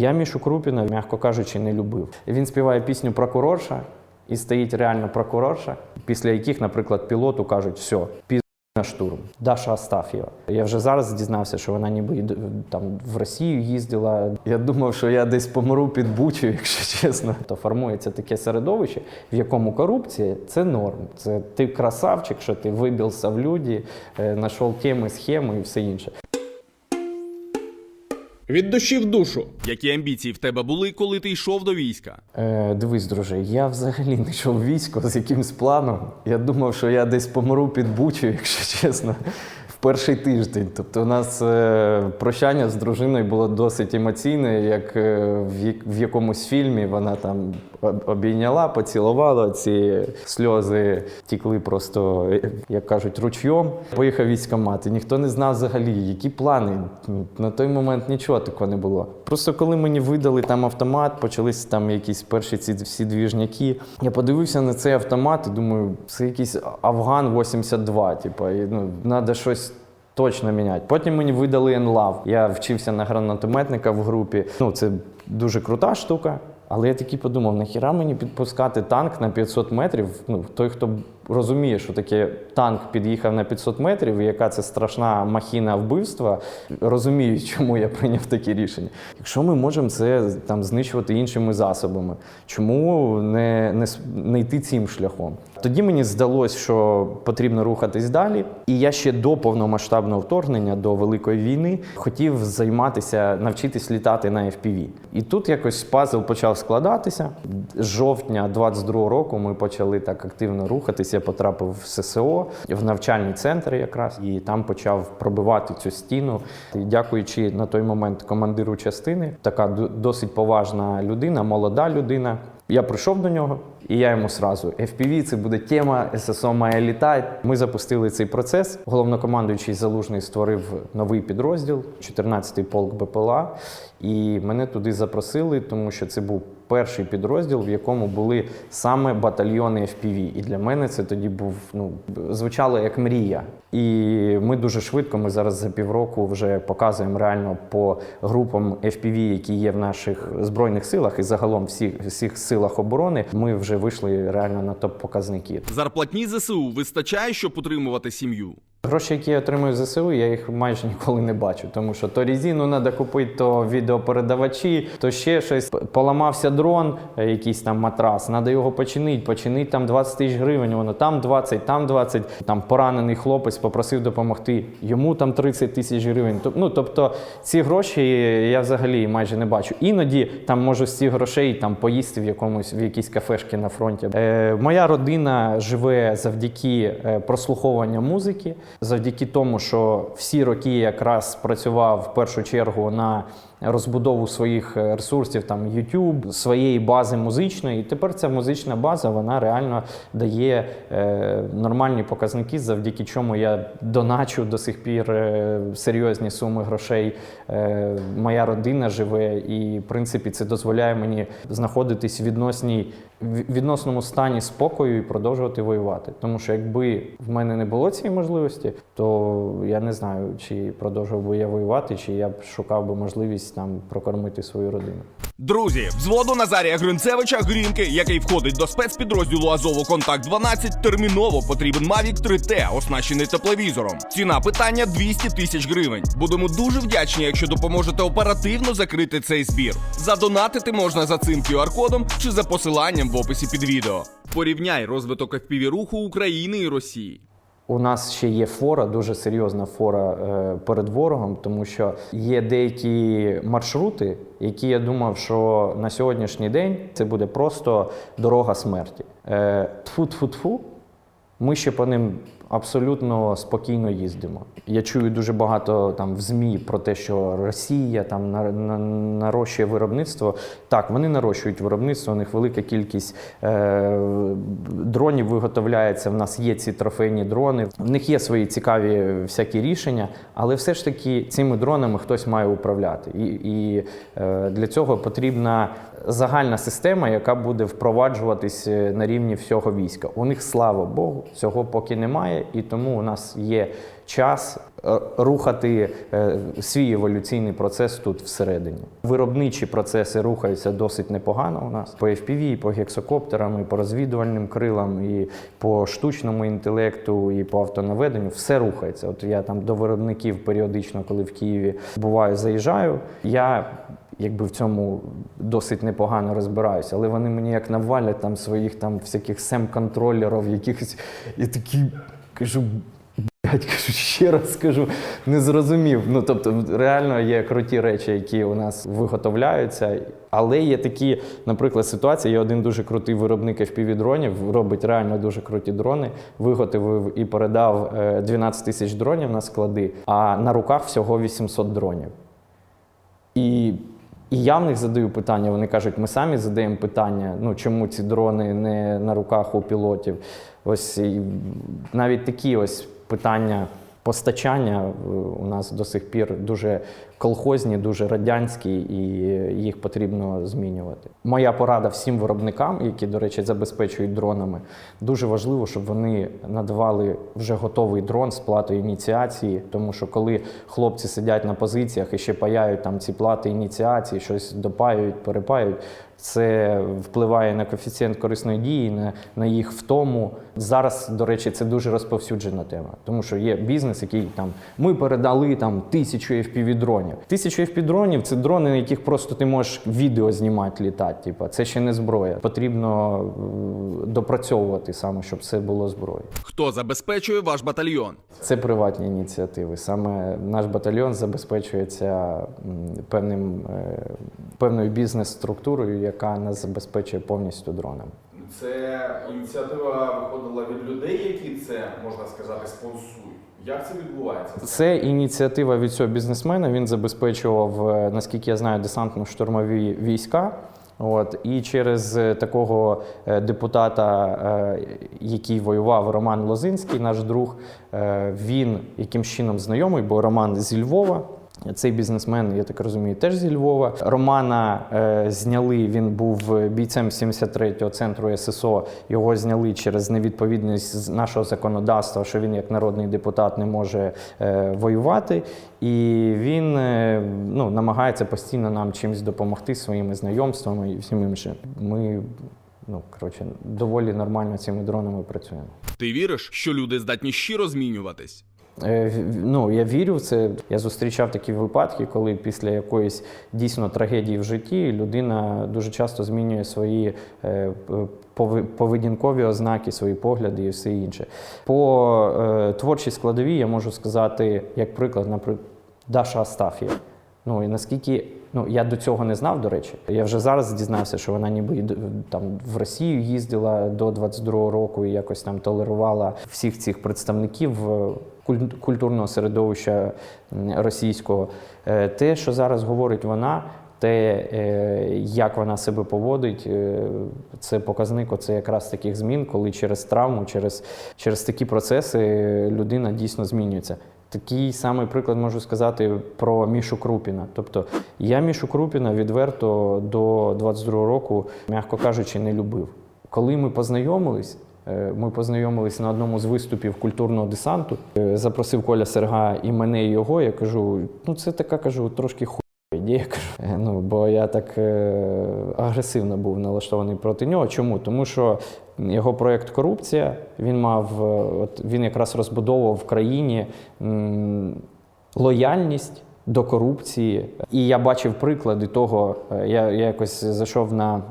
Я Мішу Крупіна, м'яко кажучи, не любив. Він співає пісню Прокурорша і стоїть реально прокурорша, після яких, наприклад, пілоту кажуть, все, піз на штурм. Даша Астафєва. Я вже зараз дізнався, що вона ніби там в Росію їздила. Я думав, що я десь помру під бучу, якщо чесно. То формується таке середовище, в якому корупція це норм. Це ти красавчик, що ти вибився в люди, е, знайшов теми, схеми і все інше. Від душі в душу. Які амбіції в тебе були, коли ти йшов до війська? Е, дивись, друже, я взагалі не йшов в військо з якимсь планом. Я думав, що я десь помру під бучу, якщо чесно, в перший тиждень. Тобто, у нас е, прощання з дружиною було досить емоційне, як е, в, в якомусь фільмі вона там обійняла, поцілувала, ці сльози тікли просто, як кажуть, ручйом. Поїхав військомат, і ніхто не знав взагалі, які плани. На той момент нічого такого не було. Просто коли мені видали там автомат, почалися там якісь перші ці всі двіжняки. Я подивився на цей автомат і думаю, це якийсь Афган 82. Типу, і, ну, треба щось. Точно міняти. Потім мені видали НЛАВ. Я вчився на гранатометника в групі. Ну, це дуже крута штука. Але я такий подумав, нахіра мені підпускати танк на 500 метрів. Ну, той, хто розуміє, що таке танк під'їхав на 500 метрів, і яка це страшна махіна вбивства, розуміють, чому я прийняв таке рішення. Якщо ми можемо це там знищувати іншими засобами, чому не, не, не йти цим шляхом? Тоді мені здалося, що потрібно рухатись далі. І я ще до повномасштабного вторгнення, до Великої війни, хотів займатися, навчитись літати на FPV. І тут якось пазл почав складатися. З жовтня 22-го року ми почали так активно рухатись. Я потрапив в ССО в навчальний центр якраз і там почав пробивати цю стіну. І дякуючи на той момент командиру частини, така досить поважна людина, молода людина. Я прийшов до нього, і я йому сразу FPV, це буде тема, ССО має літати. Ми запустили цей процес. Головнокомандуючий Залужний створив новий підрозділ, 14-й полк БПЛА. І мене туди запросили, тому що це був перший підрозділ, в якому були саме батальйони FPV. І для мене це тоді був ну звучало як мрія. І ми дуже швидко. Ми зараз за півроку вже показуємо реально по групам FPV, які є в наших збройних силах, і загалом всіх всіх силах оборони. Ми вже вийшли реально на топ показники. Зарплатні ЗСУ вистачає, щоб утримувати сім'ю. Гроші, які я отримую з ЗСУ, я їх майже ніколи не бачу, тому що то резину треба купити, то відеопередавачі, то ще щось. Поламався дрон, е, якийсь там матрас, треба його починити, починити там 20 тисяч гривень, воно там 20, там 20, там поранений хлопець попросив допомогти, йому там 30 тисяч гривень. Ну, тобто ці гроші я взагалі майже не бачу. Іноді там можу з цих грошей там поїсти в якомусь в якійсь кафешці на фронті. Е, моя родина живе завдяки е, прослуховуванню музики, завдяки тому, що всі роки якраз працював в першу чергу на розбудову своїх е, ресурсів, там YouTube, своєї бази музичної. І тепер ця музична база вона реально дає е, нормальні показники, завдяки чому я доначу до сих пір е, серйозні суми грошей. Е, моя родина живе, і в принципі це дозволяє мені знаходитись в відносній відносному стані спокою і продовжувати воювати. Тому що якби в мене не було цієї можливості, то я не знаю, чи продовжував би я воювати, чи я б шукав би можливість там прокормити свою родину. Друзі, взводу Назарія Гринцевича Грінки, який входить до спецпідрозділу Азову Контакт 12, терміново потрібен Mavic 3T, оснащений тепловізором. Ціна питання 200 тисяч гривень. Будемо дуже вдячні, якщо допоможете оперативно закрити цей збір. Задонатити можна за цим QR-кодом чи за посиланням в описі під відео. Порівняй розвиток FPV руху України і Росії. У нас ще є фора, дуже серйозна фора е, перед ворогом, тому що є деякі маршрути, які я думав, що на сьогоднішній день це буде просто дорога смерті. Е, Тфу-тфу-тфу, ми ще по ним абсолютно спокійно їздимо. Я чую дуже багато там в ЗМІ про те, що Росія там на, на, нарощує виробництво. Так, вони нарощують виробництво, у них велика кількість е, дронів виготовляється. В нас є ці трофейні дрони. В них є свої цікаві всякі рішення, але все ж таки цими дронами хтось має управляти. І, і е, для цього потрібна загальна система, яка буде впроваджуватись е, на рівні всього війська. У них, слава Богу, цього поки немає, і тому у нас є час е, рухати е, свій еволюційний процес тут всередині. Виробничі процеси рухаються досить непогано у нас по FPV, по гексокоптерам, і по розвідувальним крилам, і по штучному інтелекту, і по автонаведенню. Все рухається. От я там до виробників періодично, коли в Києві буваю, заїжджаю. Я якби в цьому досить непогано розбираюся, але вони мені як навалять там своїх там всяких сем-контролерів, якихось і такі кажу. Блять, кажу, ще раз кажу, не зрозумів. Ну тобто, реально є круті речі, які у нас виготовляються. Але є такі, наприклад, ситуації. Є один дуже крутий виробник FPV-дронів, робить реально дуже круті дрони. Виготовив і передав е, 12 тисяч дронів на склади, а на руках всього 800 дронів. І, і я в них задаю питання. Вони кажуть, ми самі задаємо питання, ну чому ці дрони не на руках у пілотів. Ось і навіть такі ось питання постачання е, у нас до сих пір дуже колхозні, дуже радянські, і їх потрібно змінювати. Моя порада всім виробникам, які, до речі, забезпечують дронами, дуже важливо, щоб вони надавали вже готовий дрон з платою ініціації, тому що коли хлопці сидять на позиціях і ще паяють там ці плати ініціації, щось допаюють, перепаюють. Це впливає на коефіцієнт корисної дії, на, на їх втому. Зараз, до речі, це дуже розповсюджена тема, тому що є бізнес, який там ми передали там тисячу fpv дронів. Тисячу fpv дронів це дрони, на яких просто ти можеш відео знімати, літати. Типа це ще не зброя. Потрібно е, допрацьовувати саме, щоб це було зброєю. Хто забезпечує ваш батальйон? Це приватні ініціативи. Саме наш батальйон забезпечується певним, е, певною бізнес-структурою, яка нас забезпечує повністю дронами. Це ініціатива виходила від людей, які це можна сказати спонсують. Як це відбувається? Це ініціатива від цього бізнесмена. Він забезпечував, е, наскільки я знаю, десантно-штурмові війська. От і через е, такого е, депутата, який воював, Роман Лозинський, наш друг, він яким чином знайомий, бо Роман зі Львова. Цей бізнесмен, я так розумію, теж зі Львова. Романа е, зняли. Він був бійцем 73-го центру ССО. Його зняли через невідповідність з нашого законодавства, що він як народний депутат не може е, воювати. І він е, ну, намагається постійно нам чимось допомогти своїми знайомствами і всім іншим. Ми ну коротше доволі нормально цими дронами працюємо. Ти віриш, що люди здатні щиро змінюватись? Е, Ну, я вірю в це. Я зустрічав такі випадки, коли після якоїсь дійсно трагедії в житті людина дуже часто змінює свої е, поведінкові ознаки, свої погляди і все інше. По е, творчій складовій я можу сказати, як приклад, наприклад, Даша Астаф'єва. Ну і наскільки ну я до цього не знав, до речі. Я вже зараз дізнався, що вона ніби там в Росію їздила до 22-го року і якось там толерувала всіх цих представників культурного середовища російського. Е, Те, що зараз говорить вона. Те, е, як вона себе поводить, е, це показник оце якраз таких змін, коли через травму, через, через такі процеси людина дійсно змінюється. Такий самий приклад можу сказати про Мішу Крупіна. Тобто я Мішу Крупіна відверто до 22-го року, м'яко кажучи, не любив. Коли ми познайомились, ми познайомились на одному з виступів культурного десанту. е, Запросив Коля Серга і мене, і його. Я кажу: ну це така кажу, трошки ху. Ідея, кажу. Е, Ну, бо я так е, агресивно був налаштований проти нього. Чому? Тому що його проєкт Корупція він мав, е, от він якраз розбудовував в країні м, лояльність до корупції. І я бачив приклади того. е, Я, я якось зайшов на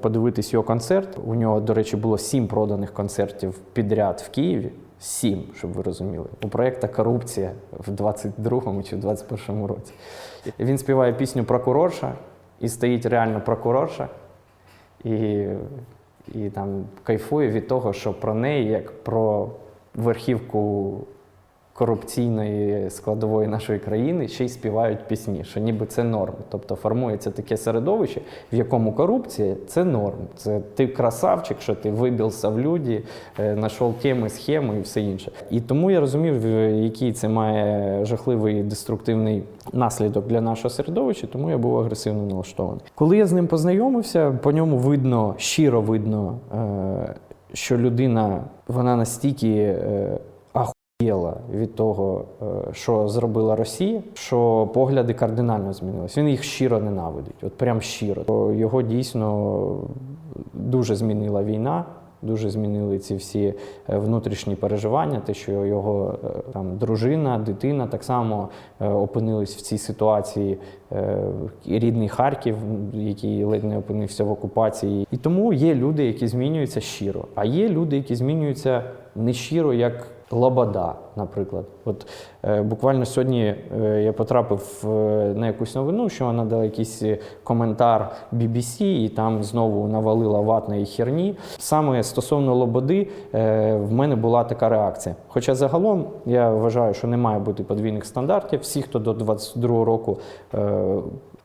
подивитись його концерт. У нього, до речі, було сім проданих концертів підряд в Києві. Сім, щоб ви розуміли. У проєкта Корупція в 22-му чи в 21-му році. Він співає пісню Прокурорша, і стоїть реально прокурорша, і, і там кайфує від того, що про неї, як про верхівку корупційної складової нашої країни ще й співають пісні, що ніби це норм. Тобто формується таке середовище, в якому корупція це норм. Це ти красавчик, що ти вибився в люди, е, знайшов теми, схеми і все інше. І тому я розумів, е, який це має жахливий деструктивний наслідок для нашого середовища, тому я був агресивно налаштований. Коли я з ним познайомився, по ньому видно, щиро видно, е, що людина вона настільки. Е, від того, е, що зробила Росія, що погляди кардинально змінилися. Він їх щиро ненавидить, от прям щиро. Його дійсно дуже змінила війна. Дуже змінили ці всі е, внутрішні переживання, те, що його е, там дружина, дитина так само опинились в цій ситуації. Е, Рідний Харків, який ледь не опинився в окупації. І тому є люди, які змінюються щиро, а є люди, які змінюються не щиро, як Лобода, наприклад. От е, буквально сьогодні е, я потрапив на якусь новину, що вона дала якийсь коментар BBC, і там знову навалила ватної херні. Саме стосовно Лободи, в мене була така реакція. Хоча загалом я вважаю, що не має бути подвійних стандартів. Всі, хто до 22 року.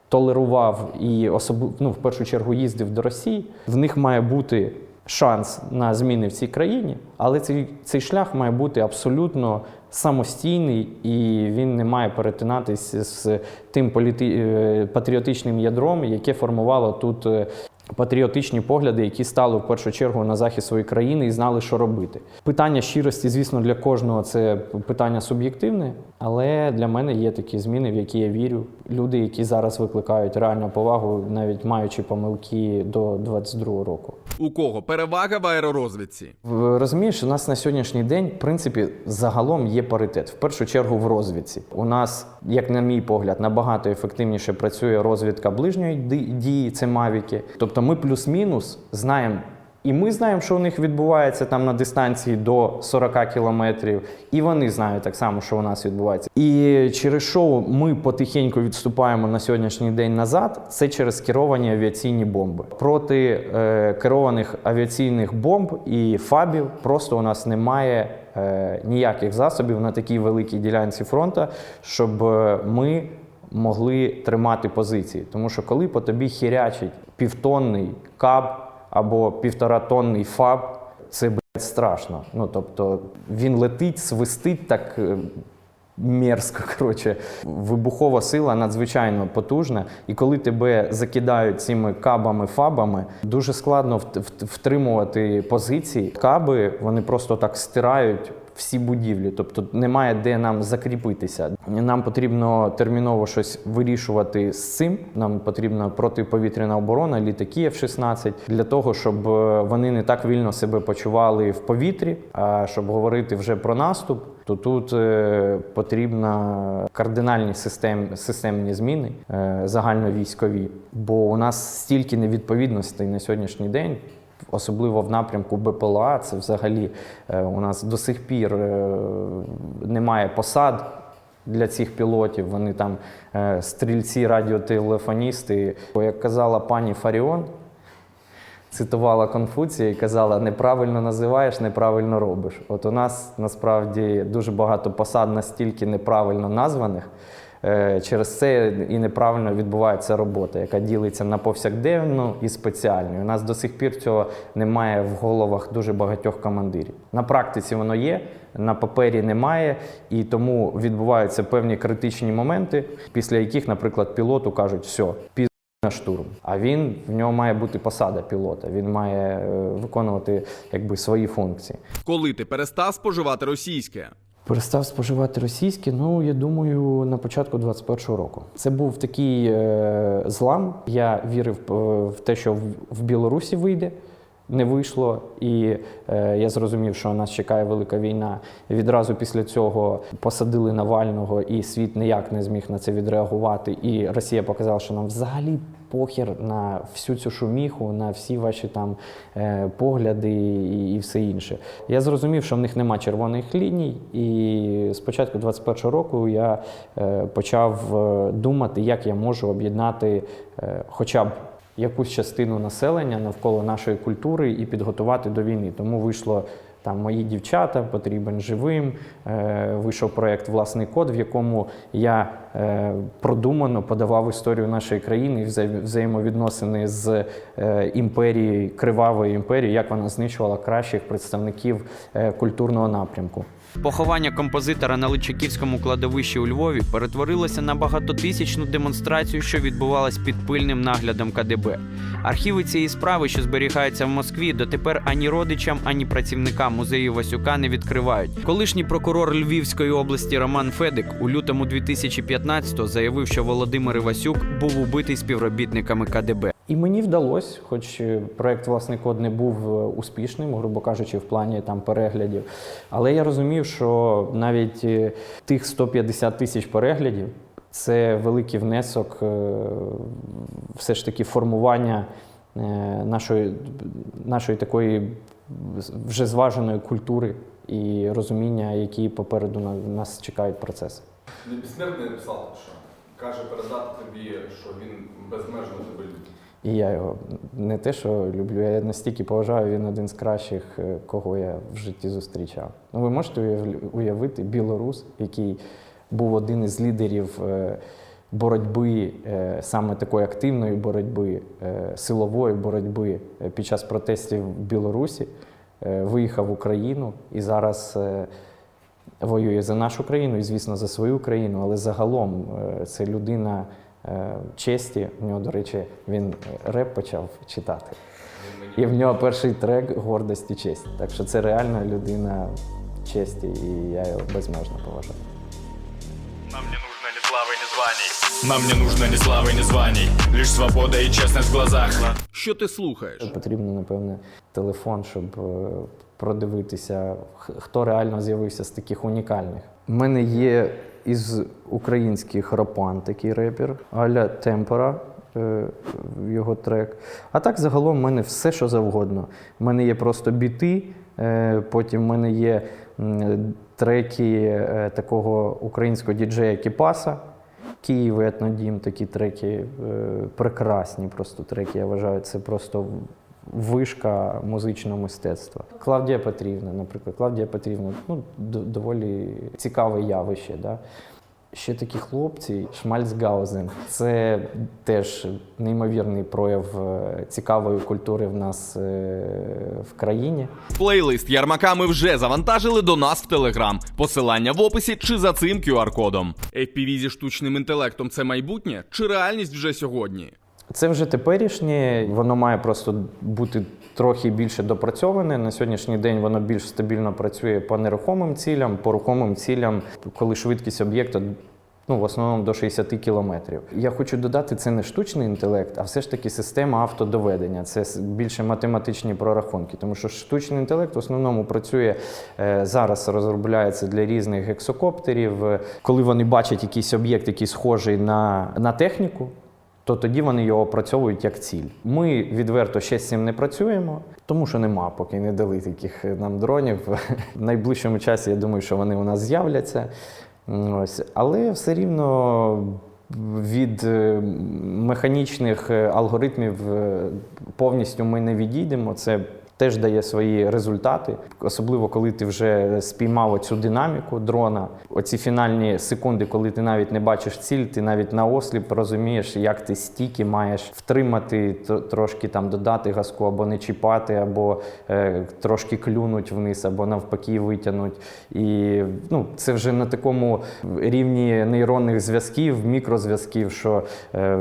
Толерував і особливо ну, в першу чергу їздив до Росії. В них має бути шанс на зміни в цій країні, але цей, цей шлях має бути абсолютно самостійний і він не має перетинатись з тим політи... е, патріотичним ядром, яке формувало тут е, патріотичні погляди, які стали в першу чергу на захист своєї країни і знали, що робити. Питання щирості, звісно, для кожного це питання суб'єктивне, але для мене є такі зміни, в які я вірю. Люди, які зараз викликають реальну повагу, навіть маючи помилки до 22 року. У кого перевага в аеророзвідці? Розумієш, у нас на сьогоднішній день, в принципі, загалом є паритет. В першу чергу в розвідці. У нас, як на мій погляд, набагато ефективніше працює розвідка ближньої дії, це мавіки. Тобто ми плюс-мінус знаємо. І ми знаємо, що у них відбувається там на дистанції до 40 кілометрів, і вони знають так само, що у нас відбувається. І через що ми потихеньку відступаємо на сьогоднішній день назад, це через керовані авіаційні бомби. Проти е, керованих авіаційних бомб і фабів просто у нас немає е, ніяких засобів на такій великій ділянці фронту, щоб е, ми могли тримати позиції. Тому що коли по тобі хірячить півтонний каб або півторатонний фаб, це блядь, страшно. Ну тобто він летить, свистить так. е, Мерзко, коротше, вибухова сила надзвичайно потужна, і коли тебе закидають цими кабами, фабами, дуже складно вт- вт- втримувати позиції. Каби вони просто так стирають всі будівлі, тобто немає де нам закріпитися. Нам потрібно терміново щось вирішувати з цим. Нам потрібна протиповітряна оборона, літаки F-16, для того, щоб е, вони не так вільно себе почували в повітрі. А щоб говорити вже про наступ, то тут е, потрібна кардинальні систем, системні зміни е, загальновійськові. Бо у нас стільки невідповідностей на сьогоднішній день. Особливо в напрямку БПЛА, це взагалі е, у нас до сих пір е, немає посад для цих пілотів. Вони там е, стрільці, радіотелефоністи. Бо, як казала пані Фаріон, цитувала Конфуція і казала: неправильно називаєш, неправильно робиш. От у нас насправді дуже багато посад настільки неправильно названих. Е, Через це і неправильно відбувається робота, яка ділиться на повсякденну і спеціальну. У нас до сих пір цього немає в головах дуже багатьох командирів. На практиці воно є, на папері немає, і тому відбуваються певні критичні моменти, після яких, наприклад, пілоту кажуть, все, піз на штурм. А він в нього має бути посада пілота. Він має е, виконувати якби свої функції. Коли ти перестав споживати російське? Перестав споживати російське, ну я думаю, на початку 21-го року. Це був такий е, злам. Я вірив е, в те, що в, Білорусі вийде. Не вийшло, і е, я зрозумів, що нас чекає велика війна. Відразу після цього посадили Навального, і світ ніяк не зміг на це відреагувати. І Росія показала, що нам взагалі похер на всю цю шуміху, на всі ваші там е, погляди і, все інше. Я зрозумів, що в них нема червоних ліній, і з початку 21-го року я е, почав е, думати, як я можу об'єднати хоча б якусь частину населення навколо нашої культури і підготувати до війни. Тому вийшло там мої дівчата, потрібен живим. Е, Вийшов проєкт Власний код, в якому я е, продумано подавав історію нашої країни і вза- взаємовідносини з е, імперією, кривавою імперією, як вона знищувала кращих представників е, культурного напрямку. Поховання композитора на Личаківському кладовищі у Львові перетворилося на багатотисячну демонстрацію, що відбувалась під пильним наглядом КДБ. Архіви цієї справи, що зберігаються в Москві, дотепер ані родичам, ані працівникам музею Васюка не відкривають. Колишній прокурор Львівської області Роман Федик у лютому 2015-го заявив, що Володимир Івасюк був убитий співробітниками КДБ. І мені вдалося, хоч е, проект власний код не був е, успішним, грубо кажучи, в плані там переглядів. Але я розумів, що навіть е, тих 150 тисяч переглядів це великий внесок все ж таки формування нашої, нашої такої вже зваженої культури і розуміння, які попереду на- нас чекають процеси. Безсмертний написав, що каже передати тобі, що він безмежно тебе любить. І я його не те, що люблю, я настільки поважаю, він один з кращих, е, кого я в житті зустрічав. Ну, ви можете уявити білорус, який був один із лідерів е, боротьби, е, саме такої активної боротьби, силової боротьби під час протестів в Білорусі, виїхав в Україну і зараз. Воює за нашу країну і, звісно, за свою країну, але загалом це людина честі. У нього, до речі, він е, реп почав читати. І в нього перший трек гордість і честь. Так що це реальна людина честі, і я його безмежно поважаю. Нам не нужно ни славы, ни званий. Нам не нужно ни славы, ни званий. Лишь свобода и честность в глазах. Що ти слухаєш? Потрібно, напевне, телефон, щоб е, продивитися, хто реально з'явився з таких унікальних. У мене є із українських Ропан такий репер, Аля Темпора. е, Його трек. А так загалом в мене все, що завгодно. У мене є просто біти, е, потім в мене є треки е, такого українського діджея Кіпаса. Київ етнодім, такі треки прекрасні просто треки. Я вважаю, це просто вишка музичного мистецтва. Клавдія Петрівна, наприклад, Клавдія Петрівна, ну, доволі цікаве явище. Да? Ще такі хлопці, Шмальцгаузен. Це теж неймовірний прояв е, цікавої культури в нас е, в країні. Плейлист Ярмака ми вже завантажили до нас в Телеграм. Посилання в описі чи за цим QR-кодом. FPV зі штучним інтелектом це майбутнє чи реальність вже сьогодні? Це вже теперішнє, воно має просто бути трохи більше допрацьоване. На сьогоднішній день воно більш стабільно працює по нерухомим цілям, по рухомим цілям, коли швидкість об'єкта. Ну, в основному до 60 кілометрів. Я хочу додати, це не штучний інтелект, а все ж таки система автодоведення. Це більше математичні прорахунки. Тому що штучний інтелект в основному працює е, зараз, розробляється для різних гексокоптерів. Коли вони бачать якийсь об'єкт, який схожий на, на техніку, то тоді вони його опрацьовують як ціль. Ми відверто ще з цим не працюємо, тому що нема, поки не дали таких нам дронів. В найближчому часі я думаю, що вони у нас з'являться. Ось. Але все рівно від е, механічних е, алгоритмів е, повністю ми не відійдемо. Це теж дає свої результати, особливо коли ти вже спіймав оцю динаміку дрона. Оці фінальні секунди, коли ти навіть не бачиш ціль, ти навіть на осліп розумієш, як ти стільки маєш втримати, трошки там додати газку, або не чіпати, або е, трошки клюнуть вниз, або навпаки витягнуть. І ну, це вже на такому рівні нейронних зв'язків, мікрозв'язків, що е,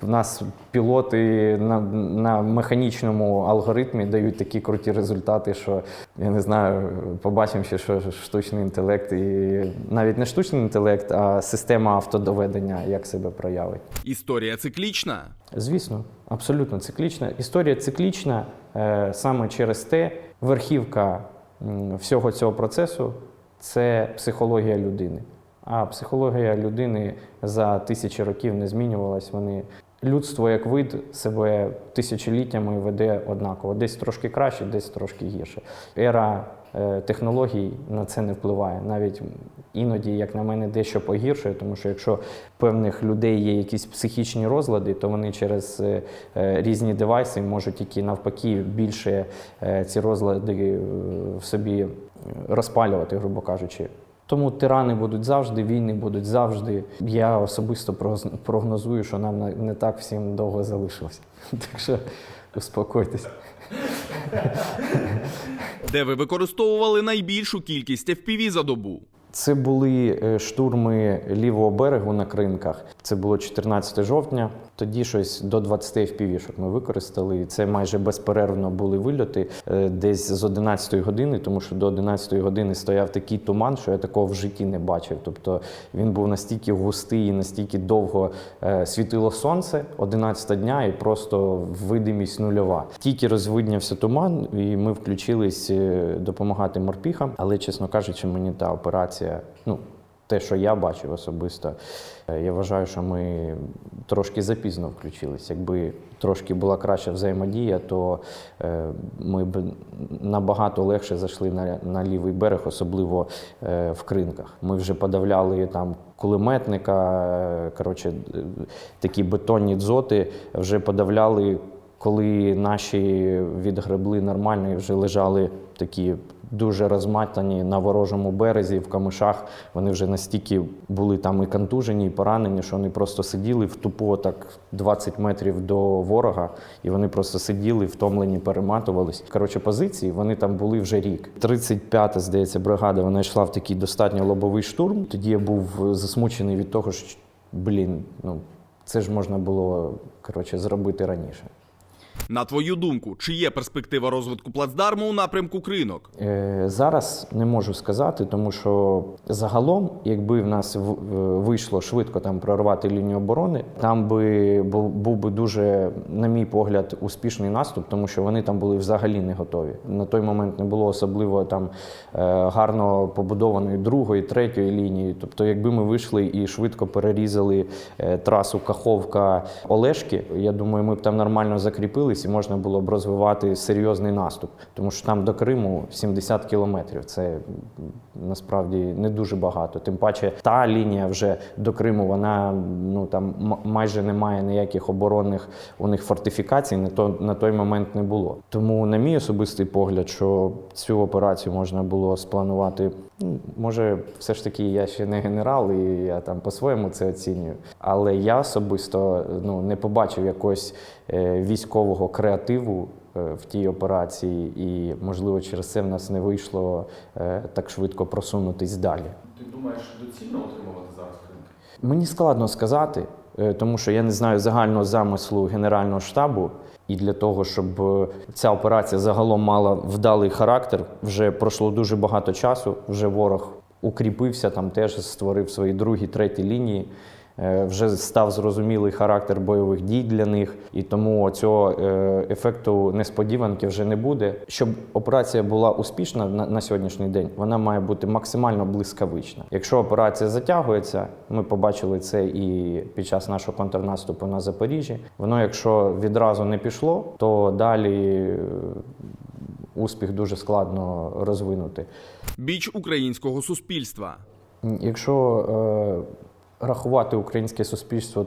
в нас пілоти на, на механічному алгоритмі дають такі круті результати, що я не знаю, побачимо ще, що штучний інтелект, і навіть не штучний інтелект, а система автодоведення як себе проявить. Історія циклічна. Звісно, абсолютно циклічна. Історія циклічна е, саме через те, верхівка всього цього процесу це психологія людини. А психологія людини за тисячі років не змінювалась. Вони Людство як вид себе тисячоліттями веде однаково. Десь трошки краще, десь трошки гірше. Ера е, технологій на це не впливає. Навіть іноді, як на мене, дещо погіршує, тому що якщо певних людей є якісь психічні розлади, то вони через е, е, різні девайси можуть тільки навпаки більше ці розлади в собі розпалювати, грубо кажучи. Тому тирани будуть завжди, війни будуть завжди. Я особисто прогнозую, що нам не- так всім довго залишилось. Так що успокойтесь. Де ви використовували найбільшу кількість FPV за добу? Це були е, штурми лівого берегу на кринках. Це було 14 жовтня. Тоді щось до 20 FPV-шок ми використали. Це майже безперервно були вильоти е, десь з 11-ї години, тому що до 11-ї години стояв такий туман, що я такого в житті не бачив. Тобто він був настільки густий і настільки довго е, світило сонце 11 дня, і просто видимість нульова. Тільки розвиднявся туман, і ми включились е, допомагати морпіхам. Але, чесно кажучи, мені та операція, ну. Те, що я бачив особисто, е, я вважаю, що ми трошки запізно включились. Якби трошки була краща взаємодія, то е, ми б набагато легше зайшли на, на лівий берег, особливо е, в кринках. Ми вже подавляли там кулеметника, коротше, такі бетонні дзоти вже подавляли коли наші відгребли нормально і вже лежали такі дуже розматані на ворожому березі в камишах, вони вже настільки були там і контужені, і поранені, що вони просто сиділи в тупо так 20 метрів до ворога, і вони просто сиділи, втомлені, перематувались. Коротше, позиції вони там були вже рік. 35-та, здається, бригада вона йшла в такий достатньо лобовий штурм. Тоді я був засмучений від того, що блін, ну це ж можна було коротше зробити раніше. На твою думку, чи є перспектива розвитку плацдарму у напрямку кринок? Е, Зараз не можу сказати, тому що загалом, якби в нас вийшло швидко там прорвати лінію оборони, там би був, би дуже, на мій погляд, успішний наступ, тому що вони там були взагалі не готові. На той момент не було особливо там е, гарно побудованої другої, третьої лінії. Тобто, якби ми вийшли і швидко перерізали е, трасу Каховка Олешки, я думаю, ми б там нормально і можна було б розвивати серйозний наступ, тому що там до Криму 70 кілометрів. Це насправді не дуже багато. Тим паче, та лінія вже до Криму, вона ну там майже немає ніяких оборонних у них фортифікацій. На то на той момент не було. Тому, на мій особистий погляд, що цю операцію можна було спланувати. Ну, Може, все ж таки я ще не генерал, і я там по-своєму це оцінюю. Але я особисто ну, не побачив якогось е, військового креативу е, в тій операції, і можливо через це в нас не вийшло е, так швидко просунутись далі. Ти думаєш, доцільно отримувати зараз кринки? Мені складно сказати, е, тому що я не знаю загального замислу Генерального штабу. І для того, щоб е, ця операція загалом мала вдалий характер, вже пройшло дуже багато часу. Вже ворог укріпився, там теж створив свої другі, треті лінії. Е, Вже став зрозумілий характер бойових дій для них, і тому цього е, ефекту несподіванки вже не буде. Щоб операція була успішна на, сьогоднішній день, вона має бути максимально блискавична. Якщо операція затягується, ми побачили це і під час нашого контрнаступу на Запоріжжі. Воно, якщо відразу не пішло, то далі е, успіх дуже складно розвинути. Біч українського суспільства. Якщо е, рахувати українське суспільство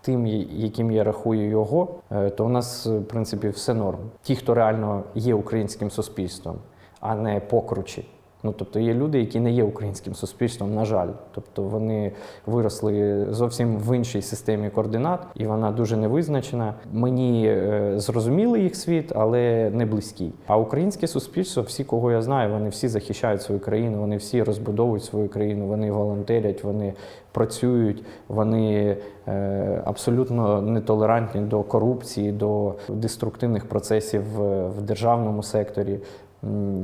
тим, яким я рахую його, е, то у нас, в принципі, все норм. Ті, хто реально є українським суспільством, а не покручі. Ну, тобто є люди, які не є українським суспільством, на жаль. Тобто вони виросли зовсім в іншій системі координат, і вона дуже невизначена. Мені е, зрозумілий їх світ, але не близький. А українське суспільство, всі, кого я знаю, вони всі захищають свою країну, вони всі розбудовують свою країну, вони волонтерять, вони працюють, вони е, абсолютно нетолерантні до корупції, до деструктивних процесів в, в державному секторі.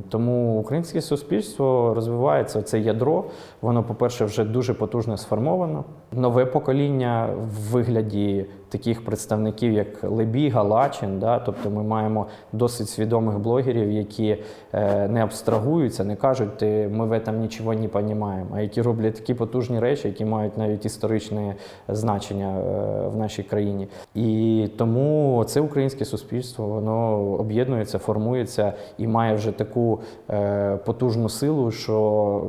Тому українське суспільство розвивається. Це ядро. Воно, по-перше, вже дуже потужно сформовано. Нове покоління в вигляді таких представників, як Лебіга, Лачин. Да? Тобто ми маємо досить свідомих блогерів, які е, не абстрагуються, не кажуть, «Ти- ми в этом нічого не розуміємо, а які роблять такі потужні речі, які мають навіть історичне значення е, в нашій країні. І тому це українське суспільство, воно об'єднується, формується і має вже таку е, потужну силу, що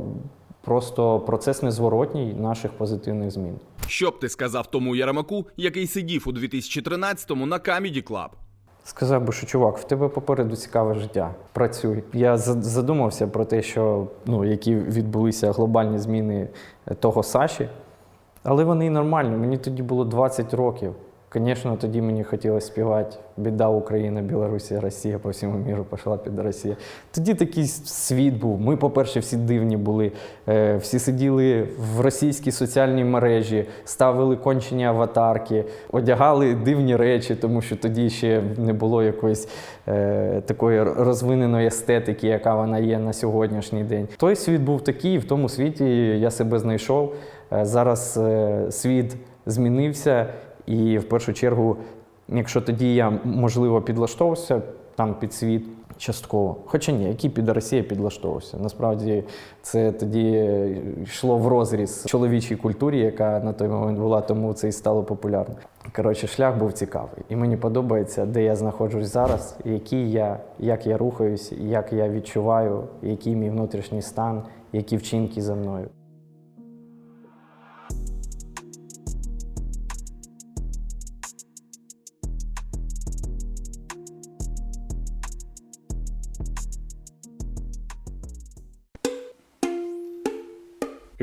просто процес незворотній наших позитивних змін. Що б ти сказав тому Яремаку, який сидів у 2013-му на Comedy Club? Сказав би, що чувак, в тебе попереду цікаве життя. Працюй. Я задумався про те, що ну, які відбулися глобальні зміни того Саші, але вони й нормальні. Мені тоді було 20 років. Звісно, тоді мені хотілося співати Біда Україна, Білорусія, Росія по всьому міру пішла під Росія. Тоді такий світ був. Ми, по-перше, всі дивні були. Е, Всі сиділи в російській соціальній мережі, ставили кончені аватарки, одягали дивні речі, тому що тоді ще не було якоїсь е, такої розвиненої естетики, яка вона є на сьогоднішній день. Той світ був такий, в тому світі я себе знайшов. Е, Зараз світ змінився, і в першу чергу, якщо тоді я можливо підлаштовувався там під світ частково, хоча ні, який під Росія підлаштовувався. Насправді це тоді йшло в розріз чоловічій культурі, яка на той момент була, тому це і стало популярним. Коротше, шлях був цікавий. І мені подобається, де я знаходжусь зараз, який я, як я рухаюсь, як я відчуваю, який мій внутрішній стан, які вчинки за мною.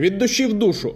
Від душі в душу